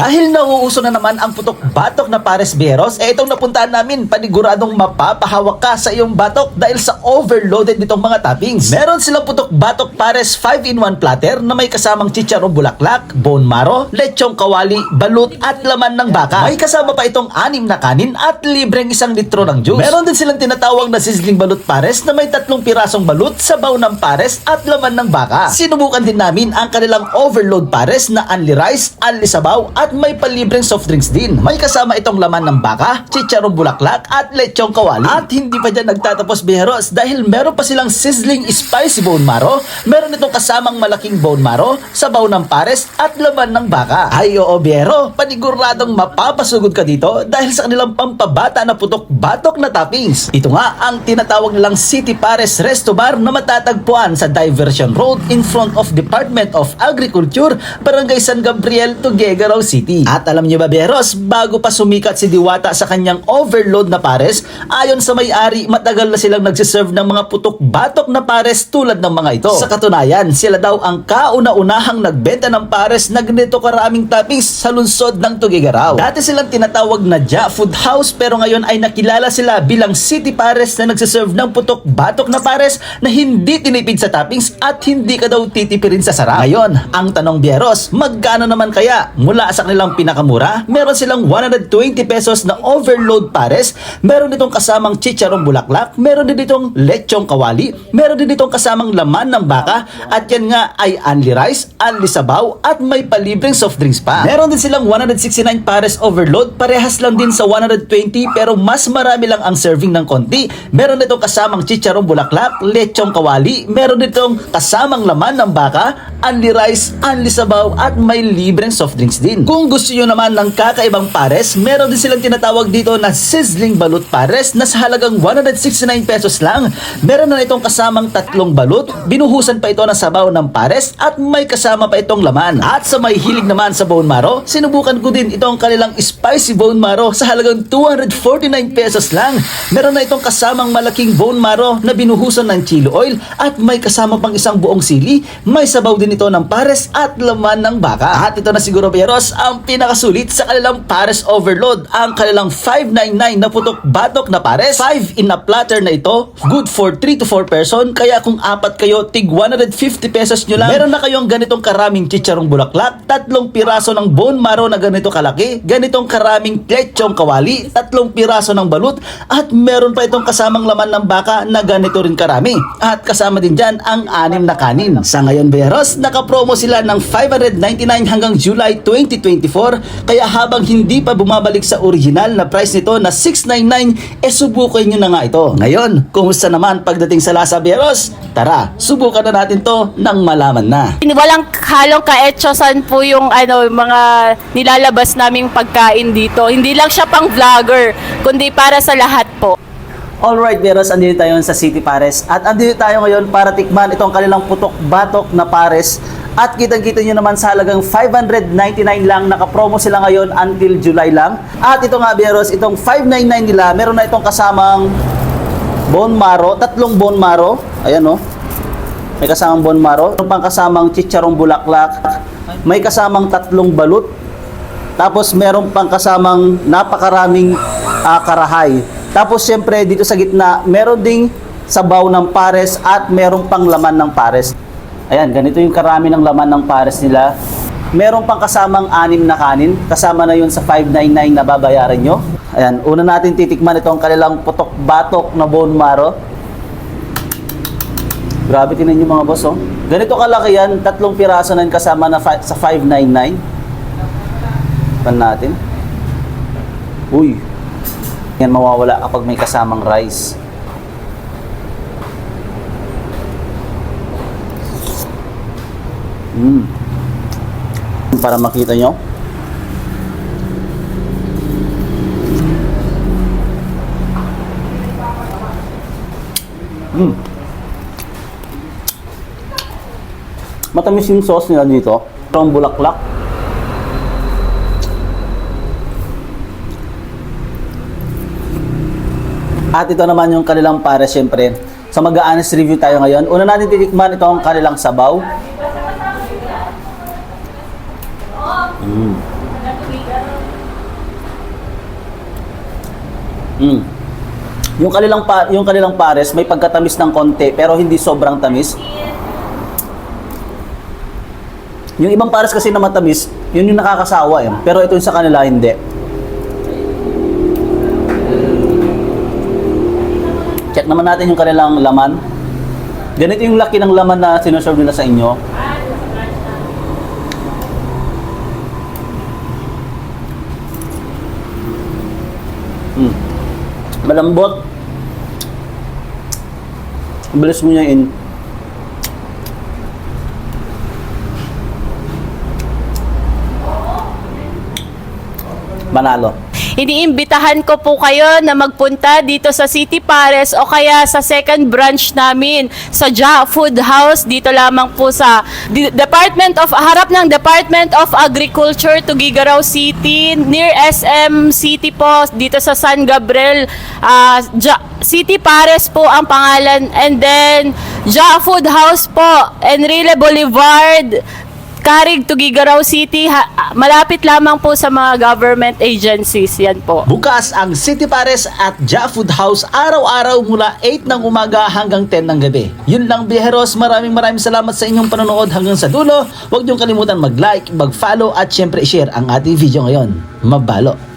Dahil nauuso na naman ang putok batok na pares beros, eh itong napuntahan namin, paniguradong mapapahawak ka sa iyong batok dahil sa overloaded nitong mga toppings. Meron silang putok batok pares 5-in-1 platter na may kasamang chicharong bulaklak, bone marrow, lechong kawali, balut at laman ng baka. May kasama pa itong anim na kanin at libreng isang litro ng juice. Meron din silang tinatawag na sizzling balut pares na may tatlong pirasong balut, sabaw ng pares at laman ng baka. Sinubukan din namin ang kanilang overload pares na unli rice, unli sabaw at may palibreng soft drinks din. May kasama itong laman ng baka, chicharong bulaklak at lechong kawali. At hindi pa dyan nagtatapos biheros dahil meron pa silang sizzling spicy bone marrow, meron itong kasamang malaking bone marrow, sabaw ng pares at laman ng baka. Ay oo biyero, paniguradong mapapasugod ka dito dahil sa kanilang pampabata na putok batok na toppings. Ito nga ang tinatawag nilang City Pares Resto Bar na matatagpuan sa Diversion Road in front of Department of Agriculture, Barangay San Gabriel, Tuguegarao City. At alam niyo ba Beros, bago pa sumikat si Diwata sa kanyang overload na pares, ayon sa may-ari, matagal na silang nagsiserve ng mga putok batok na pares tulad ng mga ito. Sa katunayan, sila daw ang kauna-unahang nagbenta ng pares na ganito karaming toppings sa lungsod ng Tuguegarao. Dati silang tinatawag na Ja Food House pero ngayon ay nakilala sila bilang City Pares na nagsiserve ng putok batok na pares na hindi tinipid sa toppings at hindi ka daw titipirin sa sarap. Ngayon, ang tanong Bieros, magkano naman kaya? Mula sa kanilang pinakamura, meron silang 120 pesos na overload pares, meron ditong kasamang chicharong bulaklak, meron din ditong lechong kawali, meron din ditong kasamang laman ng baka, at yan nga ay unli rice, unli sabaw, at may palibreng soft drinks pa. Meron din silang 169 pares overload, parehas lang din sa 120 pero mas marami lang ang serving ng konti. Meron ditong kasamang chicharong bulaklak, lechong kawali, meron ditong kasamang laman ng baka, unli rice, unli sabaw, at may libreng soft drinks din. Kung gusto nyo naman ng kakaibang pares, meron din silang tinatawag dito na sizzling balut pares na sa halagang 169 pesos lang. Meron na itong kasamang tatlong balut, binuhusan pa ito ng sabaw ng pares at may kasama pa itong laman. At sa may hilig naman sa bone marrow, sinubukan ko din itong kanilang spicy bone marrow sa halagang 249 pesos lang. Meron na itong kasamang malaking bone marrow na binuhusan ng chili oil at may kasama pang isang buong sili. May sabaw din ito ng pares at laman ng baka. At ito na siguro Beros ang pinakasulit sa kanilang pares overload. Ang kanilang 599 na putok batok na pares. 5 in a platter na ito. Good for 3 to 4 person. Kaya kung apat kayo, tig 150 pesos nyo lang. Meron na kayong ganitong karaming chicharong bulaklak, tatlong piraso ng bone marrow na ganito kalaki, ganitong karaming lechong kawali, tatlong piraso ng balut, at meron pa itong kasamang laman ng baka na ganito rin karami. At kasama din dyan ang anim na kanin. Sa ngayon, Beros, nakapromo sila ng 599 hanggang July 2024. Kaya habang hindi pa bumabalik sa original na price nito na 699, eh subukan nyo na nga ito. Ngayon, kumusta naman pagdating sa Lasa Beros? Tara, subukan na natin to nang malaman na. Walang halong kaetsosan po yung ano, mga nilalabas naming pagkain dito. Hindi lang siya pang vlogger, kundi para sa lahat po. Alright, Beros, andito tayo sa City Pares. At andito tayo ngayon para tikman itong kanilang putok-batok na pares. At kitang-kita nyo naman sa halagang 599 lang. Nakapromo sila ngayon until July lang. At ito nga, Beros, itong 599 nila, meron na itong kasamang bone marrow, tatlong bone marrow. Ayan, oh. May kasamang bone marrow. Meron pang kasamang chicharong bulaklak. May kasamang tatlong balut. Tapos meron pang kasamang napakaraming ah, karahay. Tapos syempre dito sa gitna, meron ding sabaw ng pares at meron pang laman ng pares. Ayan, ganito yung karami ng laman ng pares nila. Meron pang kasamang anim na kanin. Kasama na yun sa 599 na babayaran nyo. Ayan, una natin titikman itong kanilang putok-batok na bone marrow. Grabe tinan nyo mga boss, oh. Ganito kalaki yan, tatlong piraso na kasama na sa 599. Pan natin. Uy. Yan mawawala kapag may kasamang rice. Mm. Para makita nyo. Mm. Matamis yung sauce nila dito. From bulaklak. At ito naman yung kanilang para syempre. Sa mag-honest review tayo ngayon. Una natin titikman ito ang kanilang sabaw. Mm. Mm. Yung kanilang pa yung kanilang pares may pagkatamis ng konti pero hindi sobrang tamis. Yung ibang pares kasi na matamis, yun yung nakakasawa eh. Pero ito yung sa kanila hindi. Check naman natin yung kanilang laman. Ganito yung laki ng laman na sinuserve nila sa inyo. Mm. Malambot. Bilis mo niya in. Manalo. Iniimbitahan ko po kayo na magpunta dito sa City Pares o kaya sa second branch namin sa Ja Food House dito lamang po sa Department of harap ng Department of Agriculture Tugigaraw City near SM City po dito sa San Gabriel. Ah, Ja- City Pares po ang pangalan. And then Ja Food House po Enrile Boulevard Karig, Tugigaraw City, ha- malapit lamang po sa mga government agencies. Yan po. Bukas ang City Pares at Ja Food House araw-araw mula 8 ng umaga hanggang 10 ng gabi. Yun lang biheros, maraming maraming salamat sa inyong panonood hanggang sa dulo. Huwag niyong kalimutan mag-like, mag-follow at syempre i-share ang ating video ngayon. Mabalo!